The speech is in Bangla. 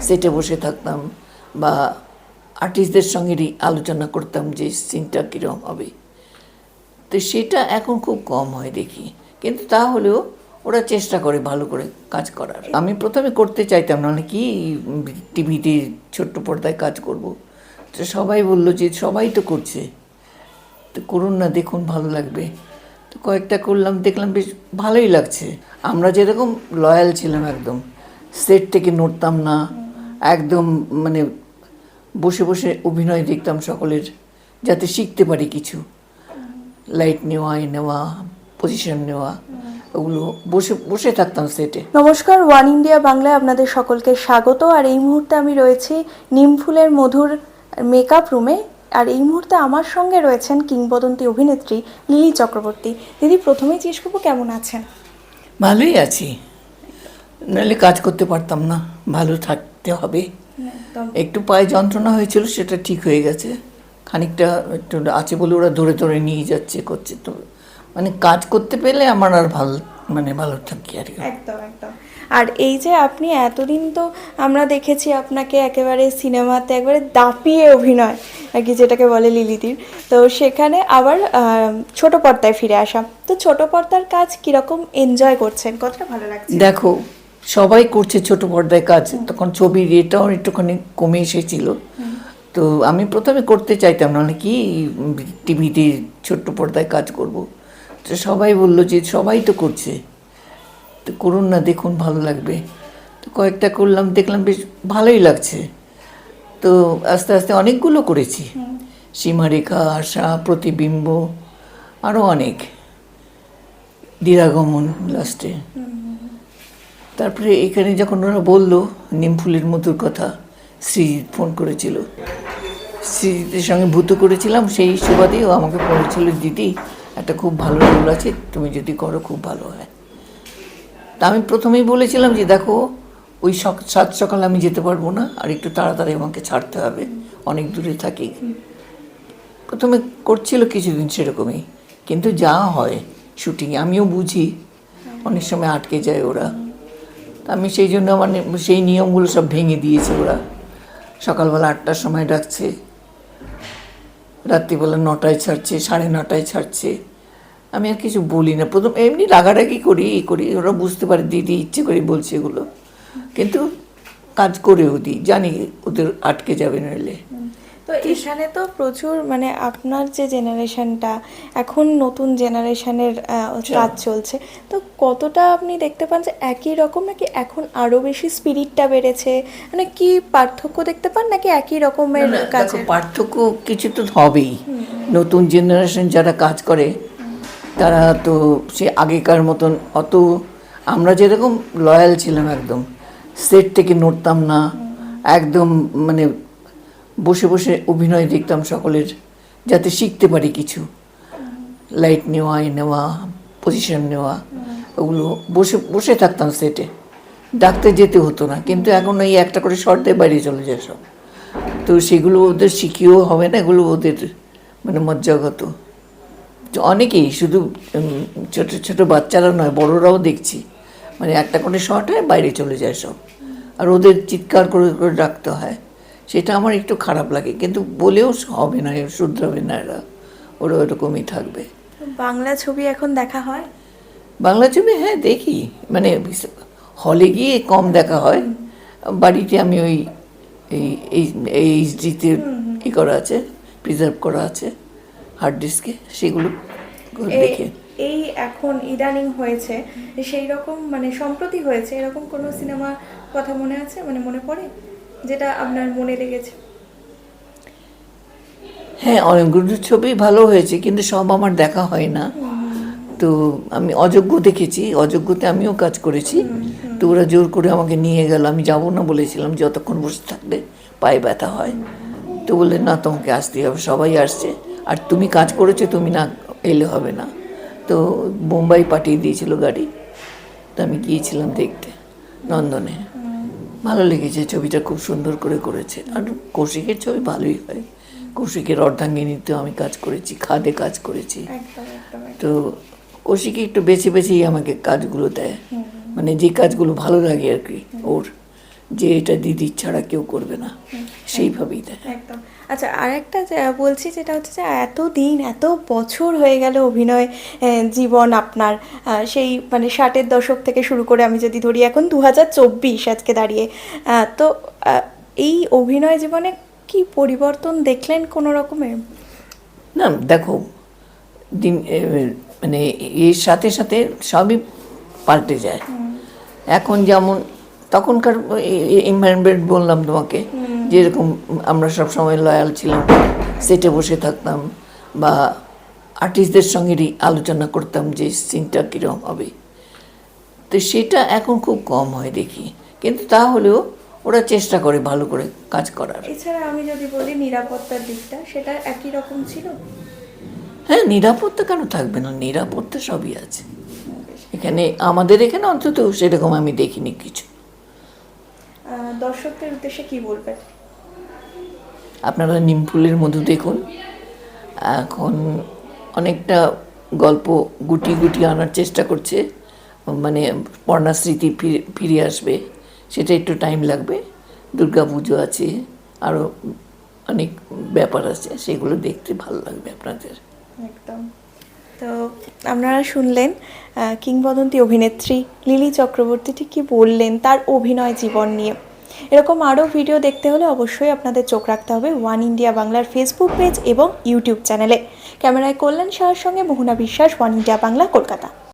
সেটে বসে থাকতাম বা আর্টিস্টদের সঙ্গে রি- আলোচনা করতাম যে সিনটা কীরকম হবে। তো সেটা এখন খুব কম হয় দেখি। কিন্তু তাহলেও ওরা চেষ্টা করে ভালো করে কাজ করার। আমি প্রথমে করতে চাইতাম না কি টিভিতে ছোট্ট পর্দায় কাজ করব? তো সবাই বলল যে সবাই তো করছে। তো করুন না, দেখুন ভালো লাগবে। তো কয়েকটা করলাম, দেখলাম বেশ ভালোই লাগছে। আমরা যেরকম লয়াল ছিলাম একদম সেট থেকে নড়তাম না। একদম মানে বসে বসে অভিনয় দেখতাম সকলের যাতে শিখতে পারি কিছু। লাইট নেওয়া এ নেওয়া পজিশন নেওয়া ওগুলো বসে বসে থাকতাম সেটে নমস্কার ওয়ান ইন্ডিয়া বাংলায় আপনাদের সকলকে স্বাগত। আর এই মুহূর্তে আমি রয়েছি নিমফুলের মধুর মেকআপ রুমে আর এই মুহূর্তে আমার সঙ্গে রয়েছেন কিংবদন্তি অভিনেত্রী লিলি চক্রবর্তী। দিদি প্রথমেই জিজ্ঞেস করব কেমন আছেন? ভালোই আছি। নাহলে কাজ করতে পারতাম না। ভালো থাকতে হবে। একটু পায়ে যন্ত্রণা হয়েছিল সেটা ঠিক হয়ে গেছে। খানিকটা একটু আছে বলে ওরা ধরে ধরে নিয়ে যাচ্ছে করছে। তো মানে কাজ করতে পেলে আমার আর ভালো মানে ভালো থাকি আর একদম একদম। আর এই যে আপনি এতদিন তো আমরা দেখেছি আপনাকে একেবারে সিনেমাতে একবারে দাপিয়ে অভিনয় আর কি যেটাকে বলে লিলিদির। তো সেখানে আবার ছোট পর্দায় ফিরে আসা। তো ছোট পর্দার কাজ কীরকম এনজয় করছেন? কতটা ভালো লাগছে? দেখো সবাই করছে ছোট পর্দায় কাজ। তখন ছবির এটাও একটুখানি কমে এসেছিল। তো আমি প্রথমে করতে চাইতাম না কি টিভিতে ছোট্ট পর্দায় কাজ করব। তো সবাই বলল যে, সবাই তো করছে। তো করুন না, দেখুন, ভালো লাগবে। তো কয়েকটা করলাম, দেখলাম বেশ ভালোই লাগছে। তো আস্তে আস্তে অনেকগুলো করেছি। সীমারেখা, আশা, প্রতিবিম্ব আরও অনেক। দিরাগমন লাস্টে তারপরে এখানে যখন ওরা বলল নিমফুলের মধুর কথা, শ্রীজিৎ ফোন করেছিল। শ্রীজিতের সঙ্গে ভূত করেছিলাম, সেই সুবাদেই ও আমাকে বলেছিল দিদি একটা খুব ভালো রোল আছে, তুমি যদি করো, খুব ভালো হয়। তা আমি প্রথমেই বলেছিলাম যে, দেখো, ওই সাত সকালে আমি যেতে পারব না, আর একটু তাড়াতাড়ি আমাকে ছাড়তে হবে, অনেক দূরে থাকি। প্রথমে করছিল কিছুদিন সেরকমই, কিন্তু যা হয় শুটিংয়ে আমিও বুঝি। অনেক সময় আটকে যায় ওরা। আমি সেই জন্য আমার সেই নিয়মগুলো সব ভেঙে দিয়েছে ওরা। সকালবেলা আটটার সময় ডাকছে। রাত্রিবেলা নটায় ছাড়ছে, সাড়ে নটায় ছাড়ছে। আমি আর কিছু বলি না। প্রথম এমনি রাগারাগি করি, ই করি, ওরা বুঝতে পারে, দিদি ইচ্ছে করে বলছে এগুলো। কিন্তু কাজ করেও দিই, জানি ওদের আটকে যাবে নইলে। তো এখানে তো প্রচুর মানে আপনার যে জেনারেশনটা এখন নতুন জেনারেশনের কাজ চলছে তো কতটা আপনি দেখতে পান যে একই রকম নাকি এখন আরও বেশি স্পিরিটটা বেড়েছে? মানে কি পার্থক্য দেখতে পান নাকি একই রকমের কাজ পার্থক্য কিছু তো হবেই। নতুন জেনারেশন যারা কাজ করে তারা তো সে আগেকার মতন অত আমরা যেরকম লয়াল ছিলাম একদম সেট থেকে নড়তাম না একদম মানে বসে বসে অভিনয় দেখতাম সকলের, যাতে শিখতে পারি কিছু। লাইট নেওয়া নেওয়া পজিশন নেওয়া, ওগুলো বসে বসে থাকতাম সেটে ডাকতে যেতে হতো না, কিন্তু এখন এই একটা করে শর্তে বাইরে চলে যায় সব। তো সেগুলো ওদের শিখিয়েও হবে না, এগুলো ওদের মানে মজ্জাগত। অনেকেই শুধু ছোট ছোট বাচ্চারা নয়, বড়রাও দেখছি। মানে একটা করে শর্ট হয় বাইরে চলে যায় সব। আর ওদের চিৎকার করে করে ডাকতে হয়। সেটা আমার একটু খারাপ লাগে। কিন্তু বলেও হবে না শুধরাবে না এরা। ওরা ওরকমই থাকবে। বাংলা ছবি এখন দেখা হয়? বাংলা ছবি হ্যাঁ দেখি। মানে হলে গিয়ে কম দেখা হয়। বাড়িতে আমি ওই এই এই এইচডিতে ই করা আছে? প্রিজার্ভ করা আছে হার্ড ডিস্কে সেগুলো দেখে। এই এখন ইদানিং হয়েছে। সেই রকম মানে সম্প্রতি হয়েছে। এরকম কোনো সিনেমার কথা মনে আছে? মানে মনে পড়ে? যেটা আপনার মনে লেগেছে? হ্যাঁ অনেকগুলো ছবি ভালো হয়েছে কিন্তু সব আমার দেখা হয় না। তো আমি অযোগ্য দেখেছি অযোগ্যতে আমিও কাজ করেছি। তো ওরা জোর করে আমাকে নিয়ে গেল আমি যাব না বলেছিলাম যতক্ষণ বসে থাকলে পায়ে ব্যথা হয়। তো বললে না তোমাকে আসতেই হবে সবাই আসছে। আর তুমি কাজ করেছ তুমি না এলে হবে না। তো বোম্বাই পাঠিয়ে দিয়েছিল গাড়ি। তো আমি গিয়েছিলাম দেখতে নন্দনে। ভালো লেগেছে ছবিটা খুব সুন্দর করে করেছে। আর কৌশিকের ছবি ভালোই হয়। কৌশিকের অর্ধাঙ্গিনীতেও আমি কাজ করেছি খাদে কাজ করেছি। তো কৌশিকে একটু বেছে বেছেই আমাকে কাজগুলো দেয়। মানে যে কাজগুলো ভালো লাগে আর কি ওর। যে এটা দিদির ছাড়া কেউ করবে না। সেইভাবেই দেয় একদম। আচ্ছা আর একটা বলছি যেটা হচ্ছে যে এত দিন এত বছর হয়ে গেল অভিনয় জীবন আপনার। সেই মানে ষাটের দশক থেকে শুরু করে আমি যদি ধরি এখন দু হাজার চব্বিশ আজকে দাঁড়িয়ে। তো এই অভিনয় জীবনে কি পরিবর্তন দেখলেন কোনো রকমের না দেখো দিন মানে এর সাথে সাথে সবই পাল্টে যায়। এখন যেমন তখনকার এনভায়রনমেন্ট বললাম তোমাকে যেরকম আমরা সব সময় লয়াল ছিলাম সেটে বসে থাকতাম বা আর্টিস্টদের সঙ্গেই আলোচনা করতাম যে সিনটা কীরকম হবে। তো সেটা এখন খুব কম হয় দেখি। কিন্তু তাহলেও ওরা চেষ্টা করে ভালো করে কাজ করার। এছাড়া আমি যদি বলি নিরাপত্তার দিকটা সেটা একই রকম ছিল? হ্যাঁ নিরাপত্তা কেন থাকবে না? নিরাপত্তা সবই আছে। এখানে আমাদের এখানে অন্তত সেরকম আমি দেখিনি কিছু। দর্শকদের উদ্দেশ্যে কি বলবেন? আপনারা নিমফুলের মধু দেখুন। এখন অনেকটা গল্প গুটি গুটি আনার চেষ্টা করছে। মানে পর্ণা স্মৃতি ফিরে- ফিরে আসবে। সেটা একটু টাইম লাগবে। দুর্গা পুজো আছে আরও অনেক ব্যাপার আছে সেগুলো দেখতে ভালো লাগবে আপনাদের। একদম। তো আপনারা শুনলেন কিংবদন্তি অভিনেত্রী লিলি চক্রবর্তী ঠিক কী বললেন তার অভিনয় জীবন নিয়ে? এরকম আরও ভিডিও দেখতে হলে অবশ্যই আপনাদের চোখ রাখতে হবে ওয়ান ইন্ডিয়া বাংলার ফেসবুক পেজ এবং ইউটিউব চ্যানেলে ক্যামেরায় কল্যাণ সাহার সঙ্গে মোহনা বিশ্বাস ওয়ান ইন্ডিয়া বাংলা, কলকাতা।